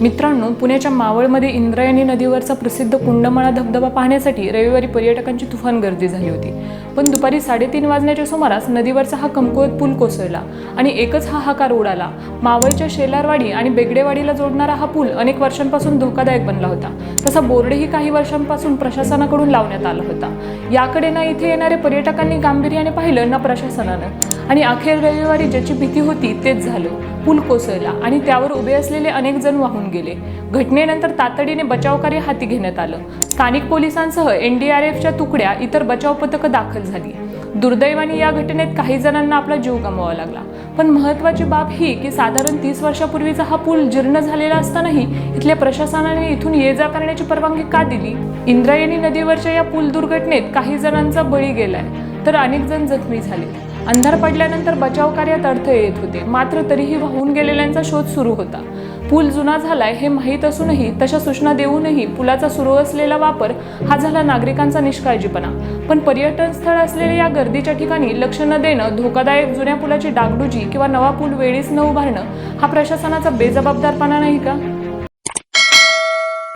मित्रांनो पुण्याच्या मावळमध्ये इंद्रायणी नदीवरचा प्रसिद्ध कुंडमळा धबधबा पाहण्यासाठी रविवारी पर्यटकांची तुफान गर्दी झाली होती. पण दुपारी साडेतीन वाजण्याच्या सुमारास नदीवरचा हा कमकुवत पूल कोसळला आणि एकच हा हाकार उडाला. मावळच्या शेलारवाडी आणि बेगडेवाडीला जोडणारा हा पूल अनेक वर्षांपासून धोकादायक बनला होता. तसा बोर्डही काही वर्षांपासून प्रशासनाकडून लावण्यात आला होता. याकडे ना इथे येणाऱ्या पर्यटकांनी गांभीर्याने पाहिलं ना प्रशासनानं. आणि अखेर रविवारी ज्याची भीती होती तेच झालं. पूल कोसळला आणि त्यावर उभे असलेले अनेक जण वाहून गेले. घटनेनंतर तातडीने बचावकार्य हाती घेण्यात आलं. स्थानिक पोलिसांसह एनडीआरएफच्या तुकड्या इतर बचाव पथकं दाखल झाली. दुर्दैवाने या घटनेत काही जणांना आपला जीव गमवावा लागला. पण महत्वाची बाब ही की साधारण तीस वर्षापूर्वीचा हा पूल जीर्ण झालेला असतानाही इथल्या प्रशासनाने इथून ये जा करण्याची परवानगी का दिली? इंद्रायणी नदीवरच्या या पूल दुर्घटनेत काही जणांचा बळी गेलाय. तर अनेक जण जखमी झाले. अंधार पडल्यानंतर बचाव कार्यात अडथळे येत होते. मात्र तरीही वाहून गेलेल्यांचा शोध सुरू होता. पूल जुना झालाय हे माहीत असूनही तशा सूचना देऊनही पुलाचा सुरू असलेला वापर हा झाला नागरिकांचा निष्काळजीपणा. पण पर्यटन स्थळ असलेल्या या गर्दीच्या ठिकाणी लक्ष न देणं धोकादायक जुन्या पुलाची डागडुजी किंवा नवा पूल वेळीच न उभारणं हा प्रशासनाचा बेजबाबदारपणा नाही का?